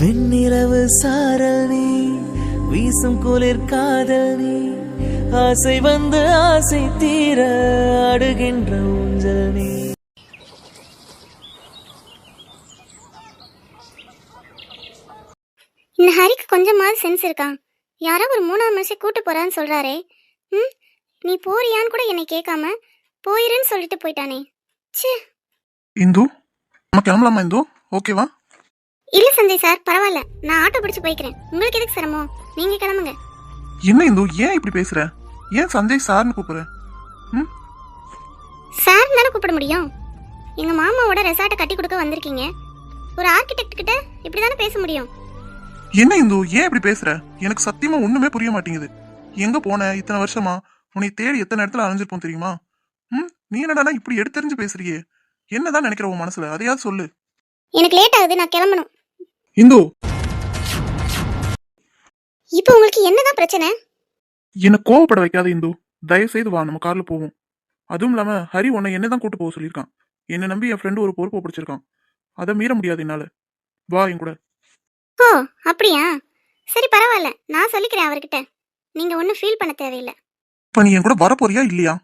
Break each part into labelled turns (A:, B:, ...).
A: வெண்ணிலவு சாரல் நீ வீசும் குளிர் காதல் நீ ஆசை வந்து ஆசை தீர அடுகின்ற ஊஞ்சல் நீ.
B: இந்த ஹரிக்கு கொஞ்சமாவது சென்ஸ் இருக்கா? யாரோ ஒரு மூணாவது மனுஷன் கூட்டு போறான்னு சொல்றாரே. ம்? நீ போறியான்னு கூட என்னை கேட்காம போயிருன்னு சொல்லிட்டு போயிட்டானே. ச்சே.
C: இந்து? நம்ம கிளம்பலாமா இந்து? ஓகேவா?
B: இல்ல சஞ்சய் சார் பரவாயில்ல. நான் ஆட்டோ பிடிச்சு போய்க்கிறேன். உங்களுக்கு எதுக்கு சிரமம்? நீங்க கிளம்புங்க.
C: என்ன இந்து ஏன் இப்படி பேசுற? ஏன் சஞ்சய் சார்னு கூப்பிடுற? ம்?
B: சார் தானே கூப்பிட முடியும்? எங்க மாமாவோட ரெசார்ட்டை கட்டி கொடுக்க வந்திருக்கீங்க. ஒரு ஆர்கிடெக்ட் கிட்ட இப்படி தானே பேச முடியும்?
C: என்ன இந்து ஏன் இப்படி பேசுற? எனக்கு சத்தியமா ஒண்ணுமே புரிய மாட்டேங்குது. எங்க போன? இத்தனை வருஷமா? உன்னை தேடி எத்தனை இடத்துல அலைஞ்சிருப்போம் தெரியுமா? ம்? நீ என்னடா இப்படி எடுத்தெறிஞ்சு பேசுறியே. என்னதான் நினைக்கிற உன் மனசுல? அதையாவது சொல்லு.
B: எனக்கு லேட் ஆகுது நான் கிளம்பணும்.
C: இந்து.
B: இப்போ உங்களுக்கு என்னதான் பிரச்சனை?
C: என்ன கோவப்பட வைக்காத இந்து. தயவு செய்து வா நம்ம கார்ல போவோம். அதுவும் இல்லாம ஹரி உன்னை என்னதான் கூட்டு போக சொல்லியிருக்கான். என்னை நம்பி என் ஃப்ரெண்டு ஒரு பொறுப்பை பிடிச்சிருக்கான். அதை மீற முடியாது என்னால. வா என் கூட.
B: ஓ அப்படியா? சரி பரவாயில்ல. நான் சொல்லிக்கிறேன் அவர்கிட்ட. நீங்க ஒன்றும் ஃபீல் பண்ண தேவையில்லை.
C: இப்ப நீ என் கூட வரப்போறியா இல்லையா?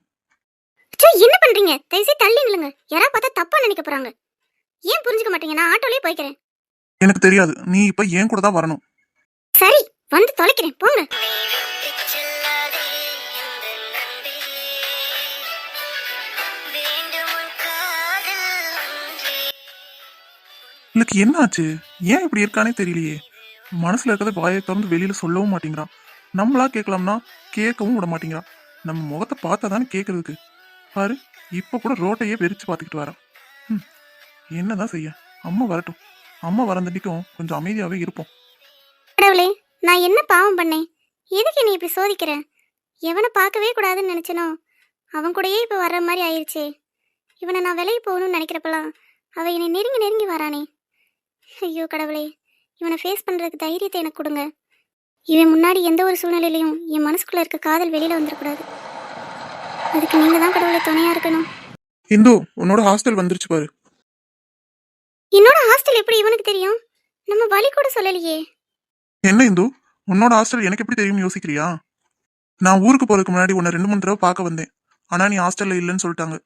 B: அச்சோ என்ன பண்றீங்க? தயவுசெய்து தள்ளி நில்லுங்க. பார்த்தா தப்பா நினைக்க போறாங்க. ஏன் புரிஞ்சுக்க மாட்டீங்க? நான் ஆட்டோலயே போய்க்கிறேன்.
C: எனக்கு தெரியாது. நீ இப்ப என் கூட தான் வரணும்.
B: சரி வந்து தொலைக்கிறேன். போங்க.
C: இவளுக்கு என்ன ஆச்சு ஏன் இப்படி இருக்கானே தெரியலையே. மனசுல இருக்கிறத வாயை திறந்து வெளியில சொல்லவும் மாட்டேங்கிறான். நம்மளா கேட்கலாம்னா கேட்கவும் விட மாட்டேங்கிறான். நம்ம முகத்தை பார்த்தா தானே கேட்கறதுக்கு. பாரு இப்ப கூட ரோட்டையே வெறிச்சு பார்த்துக்கிட்டு வரான். ம், என்னதான் செய்ய? அம்மா வரட்டும். அம்மா வரந்தடிக்கும் கொஞ்சம் அமைதியாவே இருப்போம்.
B: கடவுளே நான் என்ன பாவம் பண்ணேன்? எதுக்கு நீ இப்படி சோதிக்கிற? எவனை பார்க்கவே கூடாதுன்னு நினைச்சனோ? அவன் கூடயே இப்போ வர்ற மாதிரி ஆயிருச்சே. இவனை நான் விலகி போகணும்னு நினைக்கிறப்பலாம் அவ என்னை நெருங்கி நெருங்கி வரானே. ஐயோ கடவுளே இவனை ஃபேஸ் பண்றதுக்கு தைரியத்தை எனக்கு கொடுங்க. இவன் முன்னாடி எந்த ஒரு சூழ்நிலையிலையும் என் மனசுக்குள்ள இருக்க காதல் வெளியில வந்துடக்கூடாது அதுக்கு நீங்க தான் கடவுளை துணையா இருக்கணும்.
C: இந்து உன்னோட ஹாஸ்டல் வந்துருச்சு பாரு.
B: என்னோட ஹாஸ்டல் எப்படி இவனுக்கு தெரியும்? நம்ம வழி கூட சொல்லலையே.
C: என்ன இந்து? உன்னோட ஹாஸ்டல் எனக்கு எப்படி தெரியும் யோசிக்கிறியா? நான் ஊருக்கு போறதுக்கு முன்னாடி உன்னை ரெண்டு மூணு தடவை பார்க்க வந்தேன். ஆனா நீ ஹாஸ்டல்ல இல்லைன்னு சொல்லிட்டாங்க.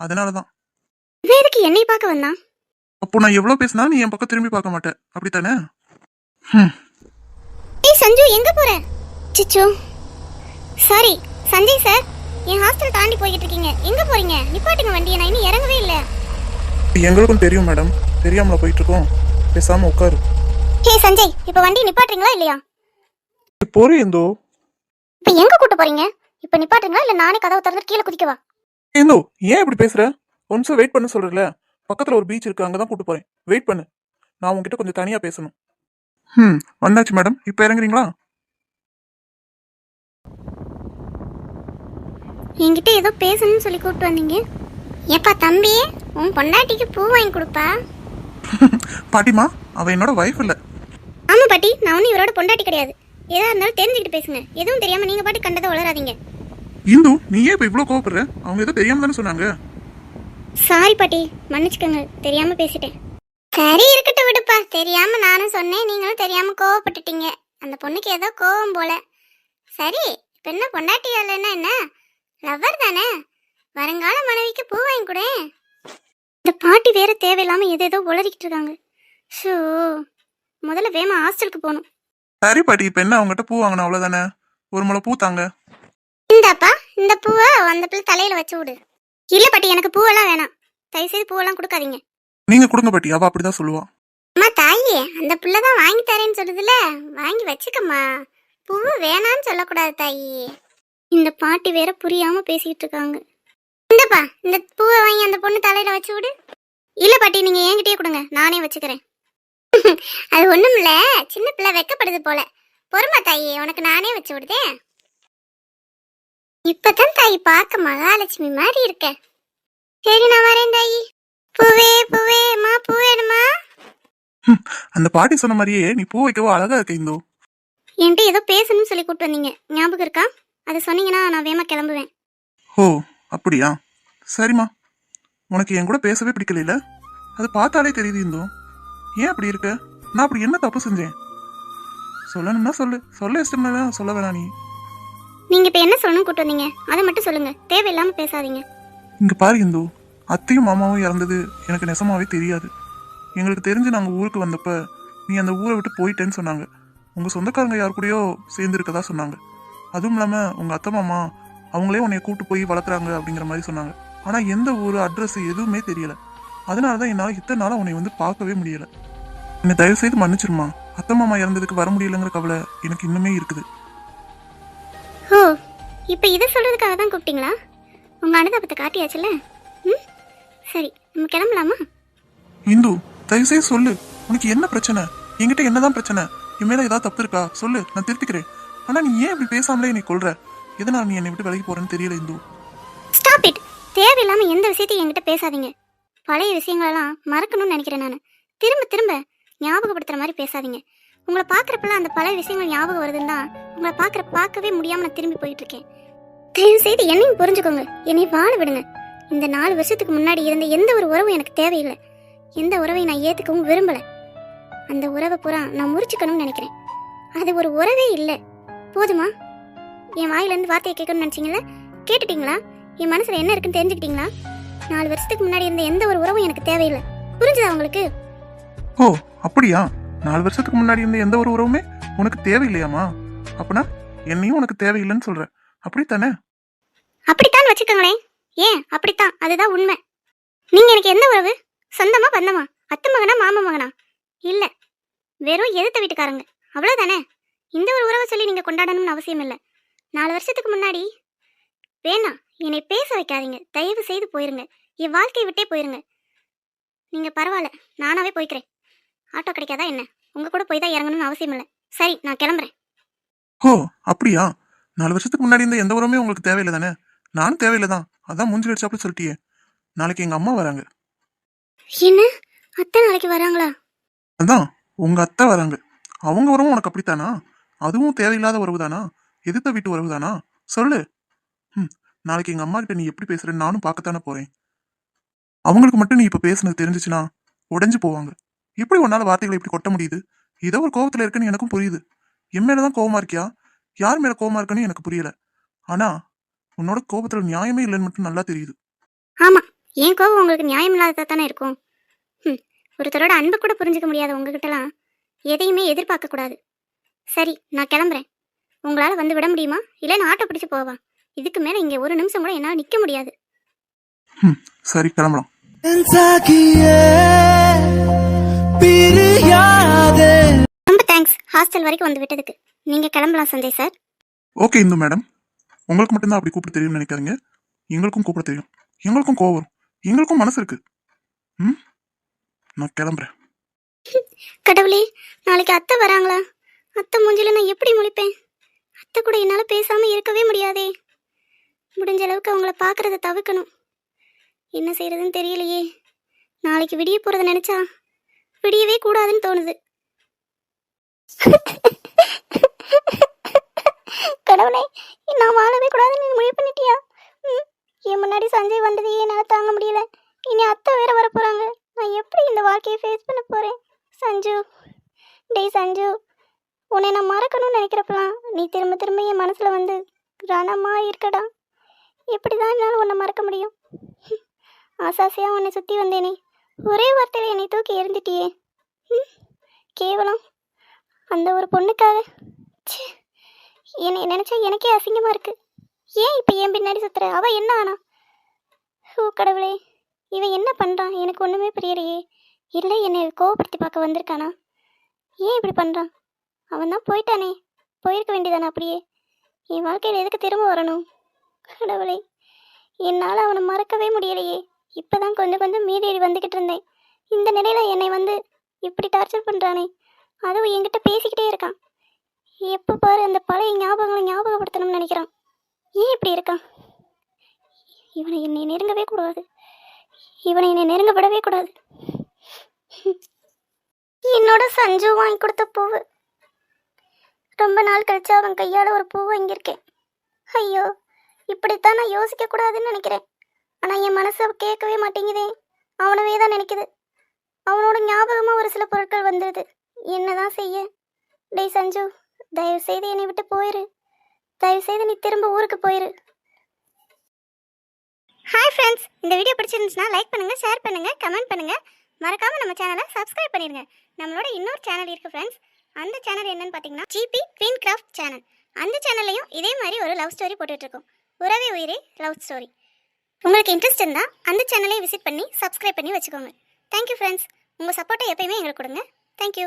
C: அதனாலதான்.
B: இவன் எதுக்கு என்னை பார்க்க வந்தான்
C: அப்போ நான் எவ்வளவு பேசினா நீ என் பக்கம் திரும்பி பார்க்க மாட்டேன் அப்படித்தானே?
B: ஏய் சஞ்சு எங்க போற? சிச்சோ. சாரி சஞ்சய் சார் என் ஹாஸ்டல் தாண்டி போய்கிட்டு இருக்கீங்க. எங்க போறீங்க? நிப்பாட்டுங்க வண்டியை நான் இன்னும் இறங்கவே இல்ல.
C: எங்களுக்கும் தெரியும் மேடம் தெரியாமல போயிட்டு இருக்கோம் பேசாம உட்காரு.
B: ஹே சஞ்சய் இப்போ வண்டி நிப்பாட்டுறீங்களா இல்லையா?
C: போறேன் இந்தோ.
B: இப்போ எங்க கூட்டு போறீங்க? இப்போ நிப்பாட்டுங்களா இல்ல நானே கதவை திறந்து கீழே குதிக்கவா
C: இந்தோ ஏன் இப்படி பேசுற? நிமிஷம் வெயிட் பண்ண சொல்றல பக்கத்துல ஒரு பீச் இருக்கு அங்கதான் கூட்டு போறேன். வெயிட் பண்ணு. நான் உங்ககிட்ட கொஞ்சம் தனியா பேசணும். ம் வந்தாச்சு மேடம். இப்போ இறங்குறீங்களா?
B: என்கிட்ட ஏதோ பேசணும்னு சொல்லி கூப்பிட்டு வந்தீங்க. ஏப்பா தம்பி உன் பொண்டாட்டிக்கு பூ வாங்கி கொடுப்பா.
C: பாட்டிமா அவ என்னோட வைஃப் இல்ல.
B: ஆமா பாட்டி நான் ஒன்றும் இவரோட பொண்டாட்டி கிடையாது. ஏதா இருந்தாலும் தெரிஞ்சுக்கிட்டு பேசுங்க. எதுவும் தெரியாம நீங்க பாட்டு கண்டதை வளராதீங்க
C: இந்து நீ ஏன் இப்ப இவ்வளவு கோவப்படுற? அவங்க ஏதோ தெரியாம தானே சொன்னாங்க?
B: சாரி பாட்டி மன்னிச்சுக்கோங்க. தெரியாம பேசிட்டேன். சரி இருக்கட்டும் விடுப்பா. தெரியாம நானும் சொன்னேன். நீங்களும் தெரியாம கோவப்பட்டுட்டீங்க. அந்த பொண்ணுக்கு ஏதோ கோவம் போல. சரி இப்ப என்ன பொண்டாட்டி இல்லைன்னா என்ன? லவ்வர் தானே? வருங்கால மனைவிக்கு பூ வாங்கி கொடு. பாட்டி வேற தேவையில்லாம எதேதோ உளறிக்கிட்டு இருக்காங்க. ஷோ முதல்ல வேமா ஹாஸ்டலுக்கு போகணும்
C: சரி பாட்டி இப்ப என்ன அவங்ககிட்ட பூ வாங்கணும் அவ்வளவுதானே? ஒரு முளை பூ தாங்க.
B: இந்தாப்பா இந்த பூவை அந்த பிள்ளை தலையில வச்சு விடு. இல்ல பாட்டி எனக்கு பூவெல்லாம் வேணாம். தயவு செய்து பூவெல்லாம் கொடுக்காதீங்க.
C: நீங்க கொடுங்க பாட்டி அவ அப்படிதான் சொல்லுவா.
B: அம்மா தாயே அந்த பிள்ளை தான் வாங்கி தரேன்னு சொல்லுதுல வாங்கி வச்சுக்கம்மா. பூவு வேணான்னு சொல்லக்கூடாது தாயி. இந்த பாட்டி வேற புரியாம பேசிட்டு இருக்காங்க. இந்தப்பா இந்த பூவை வாங்கி அந்த பொண்ணு தலையில வச்சு விடு. இல்ல பாட்டி நீங்க என்கிட்டயே கொடுங்க. நானே வச்சுக்கிறேன். அது ஒண்ணும் இல்ல. சின்ன பிள்ளை வெக்கப்படுது போல. பொறுமா தாயி உனக்கு நானே வச்சு விடுதே இப்பதான் தாயி பார்க்க மகாலட்சுமி மாதிரி இருக்க. சரி நான் வரேன் தாயி. பூவே பூவே மா பூ வேணுமா?
C: அந்த பாட்டி சொன்ன மாதிரியே நீ பூ வைக்கவோ அழகா இருக்க இந்தோ.
B: என்கிட்ட ஏதோ பேசணும்னு சொல்லி கூப்பிட்டு வந்தீங்க. ஞாபகம் இருக்கா? அதை சொன்னீங்கன்னா நான் வேமா கிளம்புவேன்.
C: ஓ அப்படியா? சரிம்மா. உனக்கு என் கூட பேசவே பிடிக்கல அது பார்த்தாலே தெரியுது இந்தோ. ஏன் அப்படி இருக்க? நான் அப்படி என்ன தப்பு செஞ்சேன்? சொல்லணும்னா சொல்லு. சொல்ல இஷ்டம் இல்லைன்னா சொல்ல வேணாம் நீ.
B: நீங்க இப்ப என்ன சொல்லணும் கூட்டு வந்தீங்க? அதை மட்டும் சொல்லுங்க. தேவையில்லாம பேசாதீங்க.
C: இங்க பாரு இந்து. அத்தையும் மாமாவும் இறந்தது எனக்கு நெசமாவே தெரியாது. எங்களுக்கு தெரிஞ்சு நாங்கள் ஊருக்கு வந்தப்ப நீ அந்த ஊரை விட்டு போயிட்டேன்னு சொன்னாங்க. உங்கள் சொந்தக்காரங்க யார் கூடயோ சேர்ந்து இருக்கதா சொன்னாங்க. அதுவும் இல்லாமல் உங்கள் அத்தை மாமா அவங்களே உன்னைய கூட்டு போய் வளர்க்குறாங்க அப்படிங்கிற மாதிரி சொன்னாங்க. ஆனால் எந்த ஊர் அட்ரஸ் எதுவுமே தெரியல. அதனால தான் என்னால் இத்தனை நாளாக உன்னை வந்து பார்க்கவே முடியல. என்னை தயவு செய்து மன்னிச்சிருமா. அத்தை மாமா இறந்ததுக்கு வர முடியலங்கிற கவலை எனக்கு இன்னுமே இருக்குது.
B: ஓ இப்ப இதை சொல்றதுக்காக தான் கூப்பிட்டீங்களா? உங்க அனுதாபத்தை காட்டியாச்சுல்ல? ம்? சரி நம்ம கிளம்பலாமா?
C: இந்து தயவு செய்து சொல்லு. உனக்கு என்ன பிரச்சனை? என்கிட்ட என்னதான் பிரச்சனை? என் மேல ஏதாவது தப்பு இருக்கா? சொல்லு நான் திருத்திக்கிறேன். ஆனா நீ ஏன் இப்படி பேசாமலே என்னை கொல்ற? எதனால நீ என்னை விட்டு விலகி போறேன்னு தெரியல இந்து.
B: ஸ்டாப் இட் தேவையில்லாம எந்த விஷயத்தையும் என்கிட்ட பேசாதீங்க. பழைய விஷயங்களெல்லாம் மறக்கணும்னு நினைக்கிறேன் நான். திரும்ப திரும்ப ஞாபகப்படுத்துற மாதிரி பேசாதீங்க. உங்களை பார்க்குறப்பெல்லாம் அந்த பழைய விஷயங்கள் ஞாபகம் வருதுன்னு தான் உங்களை பார்க்குற பார்க்கவே முடியாம நான் திரும்பி போயிட்டு இருக்கேன் தயவு செய்து என்னையும் புரிஞ்சுக்கோங்க. என்னை வாழ விடுங்க. இந்த நாலு வருஷத்துக்கு முன்னாடி இருந்த எந்த ஒரு உறவும் எனக்கு தேவையில்லை. எந்த உறவையும் நான் ஏத்துக்கவும் விரும்பல. அந்த உறவை பூரா நான் முறிச்சுக்கணும்னு நினைக்கிறேன். அது ஒரு உறவே இல்லை. போதுமா? என் வாயிலேருந்து வார்த்தையை கேட்கணும்னு நினைச்சீங்களா கேட்டுட்டீங்களா? என் மனசுல என்ன இருக்குன்னு தெரிஞ்சுக்கிட்டீங்களா? நாலு வருஷத்துக்கு முன்னாடி இருந்த எந்த ஒரு உறவும் எனக்கு தேவையில்லை. புரிஞ்சுதா உங்களுக்கு?
C: ஓ அப்படியா? நாலு வருஷத்துக்கு முன்னாடி இருந்த எந்த ஒரு உறவுமே உனக்கு தேவையில்லையாமா அப்பனா என்னையும் உனக்கு தேவையில்லைன்னு சொல்ற. அப்படித்தானே?
B: அப்படித்தான் வச்சுக்கோங்களேன். ஏன்? அப்படித்தான். அதுதான் உண்மை. நீங்க எனக்கு எந்த உறவு? சொந்தமா பந்தமா? அத்தை மகனா மாமா மகனா? இல்ல. வெறும் எதிர்த்த வீட்டுக்காரங்க. அவ்வளவுதானே? இந்த ஒரு உறவை சொல்லி நீங்க கொண்டாடணும்னு அவசியம் இல்லை நாலு வருஷத்துக்கு முன்னாடி வேணாம். என்னை பேச வைக்காதீங்க. தயவு செய்து போயிருங்க. என் வாழ்க்கையை விட்டே போயிருங்க. நீங்க பரவாயில்ல நானாவே போய்க்கிறேன். ஆட்டோ கிடைக்காதா என்ன? உங்க கூட போய் தான் இறங்கணும்னு அவசியம் இல்லை. சரி நான் கிளம்புறேன்.
C: ஓ அப்படியா? நாலு வருஷத்துக்கு முன்னாடி இருந்த எந்த உறவுமே உங்களுக்கு தேவையில்லை தானே? நானும் தேவையில்லை தான். அதான் மூஞ்சில் அடிச்சாப்புல சொல்லிட்டியே. நாளைக்கு எங்க அம்மா வராங்க.
B: என்ன? அத்தை நாளைக்கு வராங்களா?
C: அதான் உங்க அத்தை வராங்க. அவங்க உறவும் உனக்கு அப்படித்தானா? அதுவும் தேவையில்லாத உறவு தானா எதிர்த்த வீட்டு உறவு தானா சொல்லு. ம் நாளைக்கு எங்க அம்மா கிட்ட நீ எப்படி பேசுறேன்னு நானும் பார்க்கத்தானே போறேன். அவங்களுக்கு மட்டும் நீ இப்ப பேசுனது தெரிஞ்சுச்சுன்னா உடஞ்சு போவாங்க. எப்படி உன்னால வார்த்தைகளை இப்படி கொட்ட முடியுது? ஏதோ ஒரு கோவத்துல இருக்குன்னு எனக்கும் புரியுது. என் மேலதான் கோவமா இருக்கியா? யார் மேல கோவமா இருக்குன்னு எனக்கு புரியல. ஆனா உன்னோட கோபத்துல நியாயமே இல்லைன்னு மட்டும் நல்லா தெரியுது.
B: ஆமா என் கோபம் உங்களுக்கு நியாயம் இல்லாததா தானே இருக்கும்? ஒருத்தரோட அன்பு கூட புரிஞ்சுக்க முடியாத உங்ககிட்டலாம். எதையுமே எதிர்பார்க்க கூடாது. சரி நான் கிளம்புறேன். உங்களால் வந்து விட முடியுமா? இல்லை நான் ஆட்டோ பிடிச்சி போவா? இதுக்கு மேல இங்க ஒரு நிமிஷம் கூட என்னால் நிக்க முடியாது.
C: ம் சரி கிளம்பலாம்.
B: ரொம்ப தேங்க்ஸ் ஹாஸ்டல் வரைக்கும் வந்து விட்டதுக்கு. நீங்க கிளம்பலாம் Sanjay sir
C: okay Indu madam உங்களுக்கு மட்டும்தான் அப்படி கூப்பிட தெரியும்னு நினைக்காதீங்க. எங்களுக்கும் கூப்பிட தெரியும். எங்களுக்கும் கோவம் வரும். எங்களுக்கும் மனசு இருக்கு. ம் நான் கிளம்புறேன்.
B: கடவுளே நாளைக்கு அத்தை வராங்களா? அத்தை மூஞ்சில நான் எப்படி முழிப்பேன்? அத்தை கூட என்னால் பேசாம இருக்கவே முடியாதே. முடிஞ்ச அளவுக்கு அவங்கள பார்க்குறத தவிர்க்கணும். என்ன செய்கிறதுன்னு தெரியலையே. நாளைக்கு விடிய போகிறத நினச்சா விடியவே கூடாதுன்னு தோணுது. கடவுளே நான் வாழவே கூடாதுன்னு நீ முடிவு பண்ணிட்டியா? ம், என் முன்னாடி சஞ்சய் வந்ததையே என்னால் தாங்க முடியல. இனி அத்தை வேற வர போகிறாங்க நான் எப்படி இந்த வாழ்க்கையை ஃபேஸ் பண்ண போகிறேன் சஞ்சு டேய் சஞ்சு உன்னை நான் மறக்கணும்னு நினைக்கிறப்பலாம் நீ திரும்ப திரும்ப என் மனசில் வந்து ரணமாக இருக்கடா. எப்படி தான் என்னால் உன்னை மறக்க முடியும்? ஆசாசையாக உன்னை சுற்றி வந்தேனே. ஒரே வார்த்தையில் என்னை தூக்கி எறிஞ்சிட்டியே ம், கேவலம். அந்த ஒரு பொண்ணுக்காக. என்னை நினச்சா எனக்கே அசிங்கமாக இருக்குது ஏன் இப்போ என் பின்னாடி சுத்துற? அவள் என்ன ஆனா? ஓ கடவுளே. இவன் என்ன பண்ணுறான் எனக்கு ஒன்றுமே புரியலையே. இல்லை என்னை கோவப்படுத்தி பார்க்க வந்திருக்கானா? ஏன் இப்படி பண்ணுறான் அவன் தான் போயிட்டானே. போயிருக்க வேண்டியதானே அப்படியே? என் வாழ்க்கையில் எதுக்கு திரும்ப வரணும்? கடவுளே என்னால் அவனை மறக்கவே முடியலையே. இப்போ தான் கொஞ்சம் கொஞ்சம் மீதேறி வந்துக்கிட்டு இருந்தேன். இந்த நிலையில என்னை வந்து இப்படி டார்ச்சர் பண்ணுறானே அதுவும் என்கிட்ட பேசிக்கிட்டே இருக்கான். எப்போ பாரு அந்த பழைய ஞாபகங்களை ஞாபகப்படுத்தணும்னு நினைக்கிறான். ஏன் இப்படி இருக்கான்? இவனை என்னை நெருங்கவே கூடாது. இவனை என்னை நெருங்கப்படவே கூடாது. என்னோட சஞ்சு வாங்கி கொடுத்த பூவு. ரொம்ப நாள் கழிச்சு அவன் கையால் ஒரு பூ வாங்கியிருக்கேன். ஐயோ இப்படித்தான் நான் யோசிக்க கூடாதுன்னு நினைக்கிறேன். ஆனால் என் மனசு கேட்கவே மாட்டேங்குதே. அவனவே தான் நினைக்குது. அவனோட ஞாபகமாக ஒரு சில பொருட்கள் வந்துடுது என்னதான் செய்ய? டேய் சஞ்சு தயவு செய்து என்னை விட்டு போயிரு. தயவு செய்து நீ திரும்ப ஊருக்கு போயிரு. ஹாய் ஃப்ரெண்ட்ஸ் இந்த வீடியோ பிடிச்சிருந்துச்சுன்னா லைக் பண்ணுங்க ஷேர் பண்ணுங்க கமெண்ட் பண்ணுங்க. மறக்காம நம்ம சேனலை சப்ஸ்கிரைப் பண்ணிருங்க. நம்மளோட இன்னொரு சேனல் இருக்கு ஃப்ரெண்ட்ஸ் அந்த சேனல் என்னன்னு பார்த்தீங்கன்னா ஜிபி குவீன் கிராஃப்ட் சேனல் அந்த சேனல்லையும் இதே மாதிரி ஒரு லவ் ஸ்டோரி போட்டுட்டு இருக்கோம். உறவே உயிரே லவ் ஸ்டோரி. உங்களுக்கு இன்ட்ரெஸ்ட் இருந்தால் அந்த சேனலையும் விசிட் பண்ணி சப்ஸ்கிரைப் பண்ணி வச்சுக்கோங்க. தேங்க்யூ ஃப்ரெண்ட்ஸ் உங்கள் சப்போர்ட்டை எப்பயுமே எங்களுக்கு கொடுங்க. தேங்க்யூ